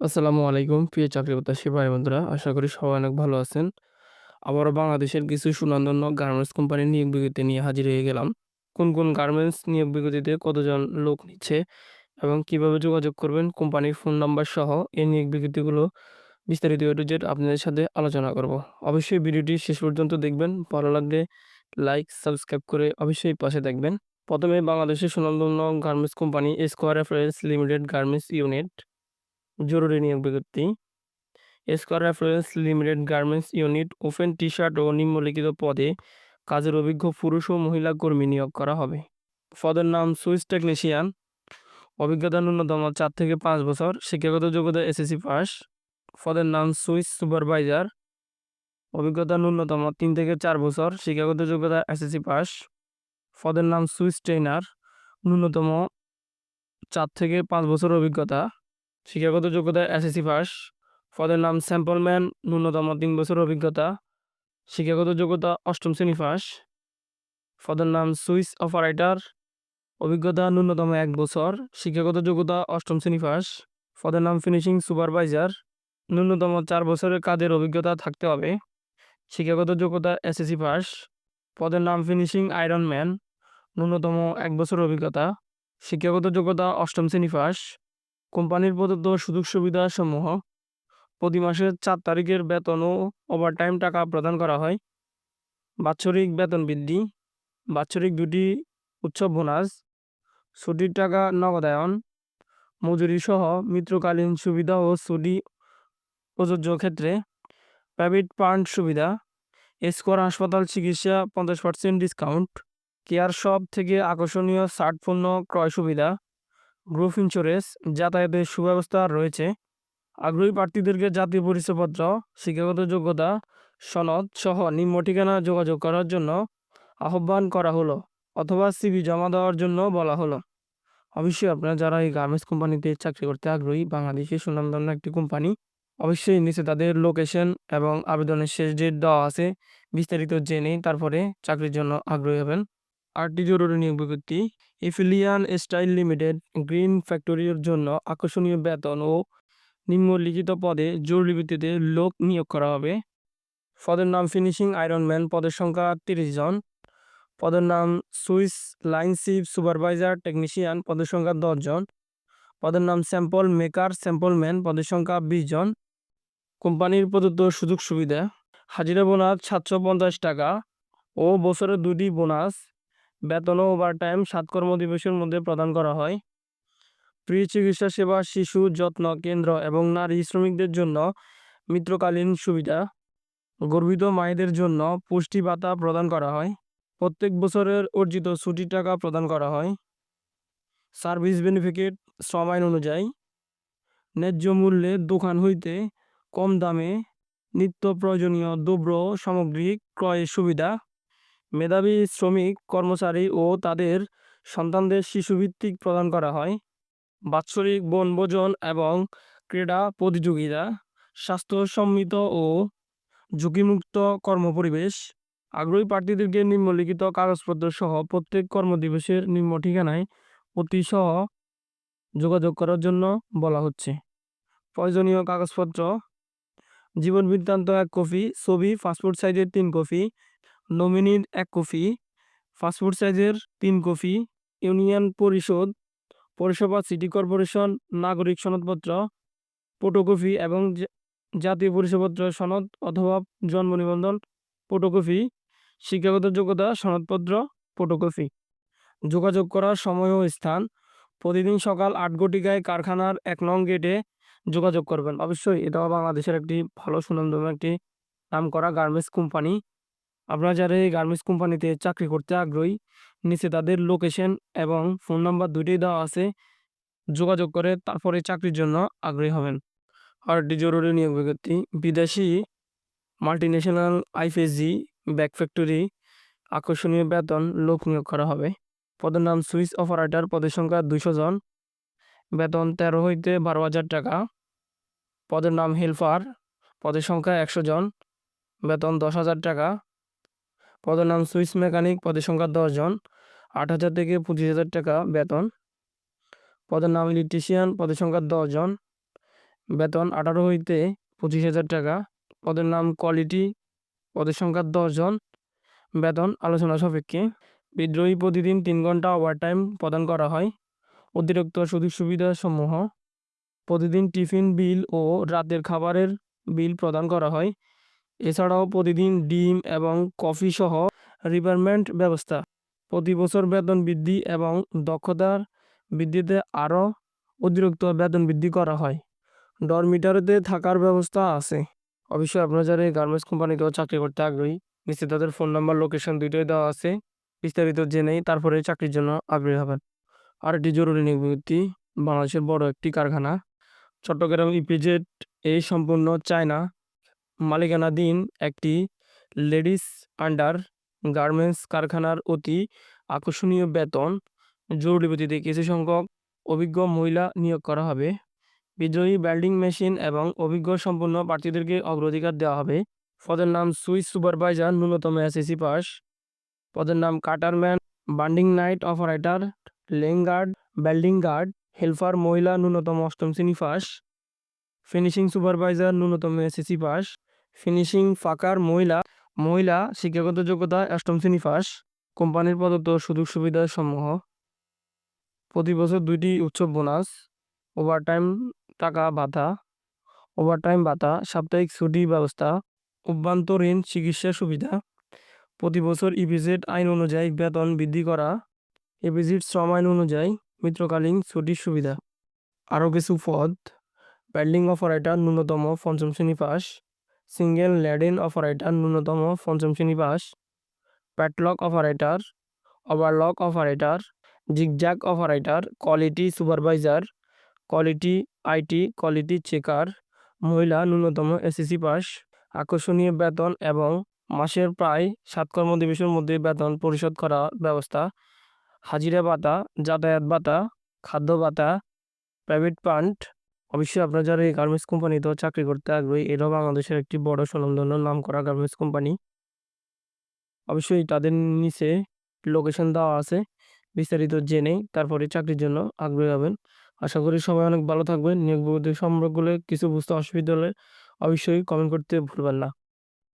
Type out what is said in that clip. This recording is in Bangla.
আসসালামু আলাইকুম। প্রিয় চাকরি প্রত্যাশী ভাই বন্ধুরা আশা করি সবাই অনেক ভালো আছেন। আবারও বাংলাদেশের কিছু সুনামধন্য গার্মেন্টস কোম্পানির নিয়োগ বিজ্ঞপ্তি নিয়ে হাজির হয়ে গেলাম। কোন কোন গার্মেন্টস নিয়োগ বিজ্ঞপ্তিতে কতজন লোক নিচ্ছে এবং কীভাবে যোগাযোগ করবেন কোম্পানির ফোন নাম্বার সহ এই নিয়োগ বিজ্ঞপ্তিগুলো বিস্তারিত আপনাদের সাথে আলোচনা করব। অবশ্যই ভিডিওটি শেষ পর্যন্ত দেখবেন, ভালো লাগলে লাইক সাবস্ক্রাইব করে অবশ্যই পাশে থাকবেন। প্রথমে বাংলাদেশের সুনামধন্য garments company square reference limited garments unit জরুরি নিয়োগ বিজ্ঞপ্তি। Square reference limited garments unit open T shirt ও নিম্নলিখিত পদে কাজের অভিজ্ঞ পুরুষ ও মহিলা কর্মী নিয়োগ করা হবে। পদের নাম সুইস টেকনিশিয়ান। অভিজ্ঞতা ন্যূনতম চার থেকে পাঁচ বছর। শিক্ষাগত যোগ্যতা এসএসসি পাস। পদের নাম সুইস সুপারভাইজার। অভিজ্ঞতা ন্যূনতম তিন থেকে চার বছর। শিক্ষাগত যোগ্যতা এসএসসি পাস। পদের নাম সুইস ট্রেনার ন্যূনতম চার থেকে পাঁচ বছর অভিজ্ঞতা। শিক্ষাগত যোগ্যতা এসএসসি পাস পদের নাম স্যাম্পল ম্যান, ন্যূনতম তিন বছর অভিজ্ঞতা। শিক্ষাগত যোগ্যতা অষ্টম শ্রেণি পাস পদের নাম সুইস অপারেটর অভিজ্ঞতা ন্যূনতম এক বছর। শিক্ষাগত যোগ্যতা অষ্টম শ্রেণি পাস পদের নাম ফিনিশিং সুপারভাইজার। ন্যূনতম চার বছরের কাজের অভিজ্ঞতা থাকতে হবে। শিক্ষাগত যোগ্যতা এসএসসি পাস পদের নাম ফিনিশিং আয়রন ম্যান। ন্যূনতম এক বছর অভিজ্ঞতা। শিক্ষাগত যোগ্যতা অষ্টম শ্রেণি পাস কোম্পানির প্রদত্ত সুযোগ সুবিধাসমূহ প্রতি মাসের চার তারিখের বেতন ও ওভারটাইম টাকা প্রদান করা হয়। বাৎসরিক বেতন বৃদ্ধি, বাৎসরিক দুটি উৎসব বোনাস ছুটির টাকা নগদায়ন মজুরি সহ মৃত্যুকালীন সুবিধা ও ছুটি প্রযোজ্য ক্ষেত্রে প্রাইভেট ফান্ড সুবিধা স্কোয়ার হাসপাতাল চিকিৎসা পঞ্চাশ পার্সেন্ট ডিসকাউন্ট কেয়ার শপ থেকে আকর্ষণীয় পণ্য ক্রয় সুবিধা গ্রুপ ইন্স্যুরেন্স, যাতায়াতের সুব্যবস্থা রয়েছে। আগ্রহী প্রার্থীদেরকে জাতীয় পরিচয়পত্র, শিক্ষাগত যোগ্যতা, সনদ সহ নিম্ন ঠিকানা যোগাযোগ করার জন্য আহ্বান করা হলো অথবা সিভি জমা দেওয়ার জন্য বলা হলো। অবশ্যই আপনারা যারা এই গার্মেন্টস কোম্পানিতে চাকরি করতে আগ্রহী, বাংলাদেশের সুনামধন্য একটি কোম্পানি, অবশ্যই নিচে তাদের লোকেশন এবং আবেদনের শেষ ডেট দেওয়া আছে, বিস্তারিত জেনে তারপরে চাকরির জন্য আগ্রহী হবেন। আরটি জরুরি নিয়োগ বিজ্ঞপ্তি। ইফিলিয়ান স্টাইল লিমিটেড গ্রিন ফ্যাক্টরির জন্য আকর্ষণীয় বেতন ও নিম্নলিখিত পদে জরুরি ভিত্তিতে লোক নিয়োগ করা হবে। পদের নাম ফিনিশিং আয়রনম্যান, পদের সংখ্যা তিরিশ জন। পদের নাম Swiss line line chief supervisor technician, পদের সংখ্যা দশ জন। পদের নাম স্যাম্পল মেকার, স্যাম্পলম্যান, পদের সংখ্যা বিশ জন। কোম্পানির প্রদত্ত সুযোগ সুবিধা, হাজিরা বোনাস সাতশো পঞ্চাশ টাকা ও বছরে দুটি বোনাস বেতন ও ওভারটাইম সাত কর্মদিবসের মধ্যে প্রদান করা হয়। ফ্রি চিকিৎসা সেবা, শিশু যত্ন কেন্দ্র এবং নারী শ্রমিকদের জন্য মিত্রকালীন সুবিধা। গর্ভিত মায়েদের জন্য পুষ্টি ভাতা প্রদান করা হয়। প্রত্যেক বছরের অর্জিত ছুটির টাকা প্রদান করা হয়। সার্ভিস বেনিফিট শ্রম আইন অনুযায়ী। ন্যায্য মূল্যে দোকান হইতে কম দামে নিত্য প্রয়োজনীয় দ্রব্য সামগ্রী ক্রয়ের সুবিধা। মেধাবী শ্রমিক, কর্মচারী ও তাদের সন্তানদের শিশুভিত্তিক প্রদান করা হয়। বাৎসরিক বনভোজন এবং ক্রীড়া প্রতিযোগিতা স্বাস্থ্যসম্মিত ও ঝুঁকিমুক্ত কর্মপরিবেশ, আগ্রহী প্রার্থীদেরকে নিম্নলিখিত কাগজপত্র সহ প্রত্যেক কর্মদিবসের নিম্ন ঠিকানায় অতি সহ যোগাযোগ করার জন্য বলা হচ্ছে। প্রয়োজনীয় কাগজপত্র, জীবন বৃত্তান্ত এক কপি, ছবি, পাসপোর্ট সাইজের তিন কপি নমিনির এক কপি পাসপোর্ট সাইজের তিন কপি ইউনিয়ন পরিষদ, পৌরসভা, সিটি কর্পোরেশন, নাগরিক সনদপত্র ফটোকপি এবং জাতীয় পরিচয়পত্র সনদ অথবা জন্ম নিবন্ধন ফটোকপি শিক্ষাগত যোগ্যতা সনদপত্র ফটোকপি যোগাযোগ করার সময় ও স্থান, প্রতিদিন সকাল আট ঘটিকায় কারখানার এক নং গেটে যোগাযোগ করবেন। অবশ্যই এটাও বাংলাদেশের একটি ভালো সুনামধন্য একটি নাম করা গার্মেন্টস কোম্পানি। আপনারা যারা এই গার্মেন্টস কোম্পানিতে চাকরি করতে আগ্রহী, নিচে তাদের লোকেশন এবং ফোন নাম্বার দুইটাই দেওয়া আছে। যোগাযোগ করে তারপরে চাকরির জন্য আগ্রহী হবেন। আর এটি জরুরি নিয়োগ বিজ্ঞপ্তি, বিদেশি multi multinational IPSG bag factory আকর্ষণীয় বেতন লোক নিয়োগ করা হবে। পদের নাম সুইস অপারেটর, পদের সংখ্যা দুইশো জন। বেতন তেরো হইতে বারো হাজার টাকা। পদের নাম হেল্পার, পদের সংখ্যা একশো জন। বেতন দশ হাজার টাকা। পদের নাম সুইস মেকানিক, পদের সংখ্যা দশ জন, আট হাজার থেকে পঁচিশ হাজার টাকা বেতন। পদের নাম ইলেকট্রিশিয়ান, পদের সংখ্যা দশ জন, বেতন আঠারো হইতে পঁচিশ হাজার টাকা। পদের নাম কোয়ালিটি, পদের সংখ্যা দশজন বেতন আলোচনা সাপেক্ষে। বিদ্রোহী প্রতিদিন তিন ঘণ্টা ওভারটাইম প্রদান করা হয়। অতিরিক্ত সুযোগ সুবিধা সমূহ। প্রতিদিন টিফিন, বিল ও রাতের খাবারের বিল প্রদান করা হয়। এছাড়াও প্রতিদিন ডিম এবং কফি সহ রিপারমেন্ট ব্যবস্থা। প্রতি বছর বেতন বৃদ্ধি এবং দক্ষতার বৃদ্ধিতে আরও অতিরিক্ত বেতন বৃদ্ধি করা হয়। ডরমিটারিতে থাকার ব্যবস্থা আছে। অবশ্যই আপনারা যারা গার্মেন্টস কোম্পানিতেও চাকরি করতে আগ্রহী, নিশ্চিত তাদের ফোন নাম্বার, লোকেশন দুইটাই দেওয়া আছে। বিস্তারিত জেনেই তারপরে চাকরির জন্য আগ্রহী হবেন। আর একটি জরুরি নিবৃত্তি, বাংলাদেশের বড় একটি কারখানা। চট্টগ্রাম ইপিজেড এই সম্পূর্ণ চায়না মালিকানাধীন একটি লেডিস আন্ডার গার্মেন্টস কারখানার অতি আকর্ষণীয় বেতন। জরুরি ভিত্তিতে কিছু সংখ্যক অভিজ্ঞ মহিলা নিয়োগ করা হবে। বিদ্রোহী বেল্ডিং মেশিন এবং অভিজ্ঞ সম্পন্ন প্রার্থীদেরকে অগ্রাধিকার দেওয়া হবে। পদের নাম সুইস সুপারভাইজার, ন্যূনতম এসএসসি পাস। পদের নাম কাটারম্যান বান্ডিং নাইট অপারেটর লেং গার্ড বেল্ডিং গার্ড, হেল্পার মহিলা, ন্যূনতম অষ্টম শ্রেণি পাস। ফিনিশিং সুপারভাইজার, ন্যূনতম এসএসসি পাস। ফিনিশিং ফাঁকার মহিলা মহিলা শিক্ষাগত যোগ্যতা অষ্টম শ্রেণি পাস, কোম্পানির প্রদত্ত সুযোগ সুবিধা সমূহ। প্রতি বছর দুইটি উৎসব বোনাস, ওভারটাইম টাকা ভাতা, ওভারটাইম ভাতা, সাপ্তাহিক ছুটি ব্যবস্থা, অভ্যন্তরীণ চিকিৎসা সুবিধা। প্রতি বছর ইপিজেড আইন অনুযায়ী বেতন বৃদ্ধি করা ইপিজেড শ্রম আইন অনুযায়ী মিত্রকালীন ছুটির সুবিধা। আরও কিছু পদ ব্যাল্ডিং অপারেটর ন্যূনতম পঞ্চম শ্রেণি পাস সিঙ্গেল ল্যাডিন অপারেটর ন্যূনতম পঞ্চম শ্রেণি pass flatlock operator, overlock operator, zigzag operator, quality supervisor, quality IT, quality checker, মহিলা ন্যূনতম এসএসসি পাস, আকর্ষণীয় বেতন এবং মাসের প্রায় সাত কর্মদিবসের মধ্যে বেতন পরিশোধ করা ব্যবস্থা, হাজিরা ভাতা, যাতায়াত ভাতা, খাদ্য ভাতা প্রাইভেট ফান্ড অবশ্যই আপনারা যারা এই গার্মেন্টস কোম্পানিতেও চাকরি করতে আগ্রহী এটাও বাংলাদেশের একটি বড় স্বনামধন্য নাম করা গার্মেন্টস কোম্পানি। অবশ্যই তাদের নিচে লোকেশন দেওয়া আছে, বিস্তারিত জেনে তারপরে চাকরির জন্য আগ্রহী হবেন। আশা করি সবাই অনেক ভালো থাকবেন। নিয়োগ সম্পর্কগুলো সম্পর্কে কিছু বুঝতে অসুবিধা হলে অবশ্যই কমেন্ট করতে ভুলবেন না।